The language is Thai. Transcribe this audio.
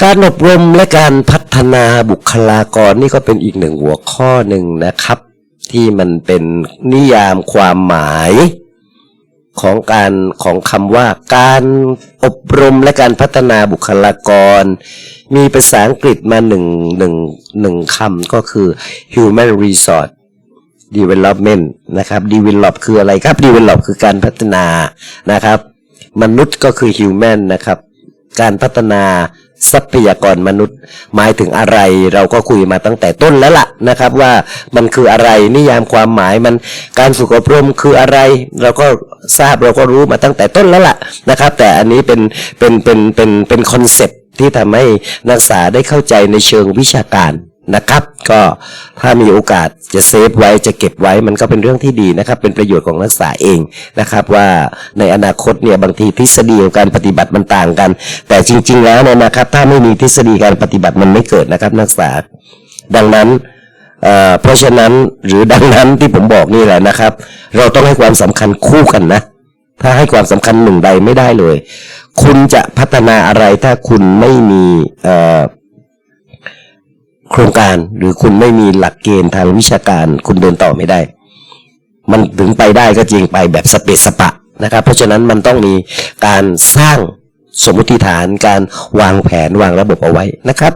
การอบรมและการพัฒนาบุคลากรนี่ก็เป็นอีกหนึ่งหัวข้อหนึ่งนะครับ ที่มันเป็นนิยามความหมายของการของคำว่าการอบรมและการพัฒนาบุคลากร มีภาษาอังกฤษมาหนึ่งหนึ่งหนึ่งคำก็คือ human resource development นะครับ develop คืออะไรครับ develop คือการพัฒนานะครับ มนุษย์ก็คือ human นะครับ การพัฒนาทรัพยากรมนุษย์ หมายถึงอะไรเราก็คุยมาตั้งแต่ต้นแล้วล่ะนะครับว่ามันคืออะไรนิยามความหมายมันการฝึกอบรมคืออะไร เราก็ทราบเราก็รู้มาตั้งแต่ต้นแล้วล่ะนะครับ แต่อันนี้เป็นเป็นเป็นเป็นเป็นคอนเซ็ปที่ทำให้นักศึกษาได้เข้าใจในเชิงวิชาการ นะครับ ก็ถ้ามีโอกาสจะเซฟไว้จะเก็บไว้มันก็เป็นเรื่องที่ดีนะครับ เป็นประโยชน์ของนักศึกษาเองนะครับว่าในอนาคตเนี่ยบางทีทฤษฎีกับการปฏิบัติมันต่างกัน แต่จริง ๆ แล้วเนี่ยนะครับ ถ้าไม่มีทฤษฎีการปฏิบัติมันไม่เกิดนะครับนักศึกษา ดังนั้นเเพราะฉะนั้นหรือดังนั้นที่ผมบอกนี่แหละนะครับ เราต้องให้ความสำคัญคู่กันนะ ถ้าให้ความสำคัญหนึ่งใดไม่ได้เลย คุณจะพัฒนาอะไรถ้าคุณไม่มีเอ่อ โครงการหรือคุณไม่มีหลักเกณฑ์ทางวิชาการ คุณเดินต่อไม่ได้ มันถึงไปได้ก็จริงไปแบบสเปซสปะนะครับ เพราะฉะนั้นมันต้องมีการสร้างสมมติฐานการวางแผนวางระบบเอาไว้นะครับ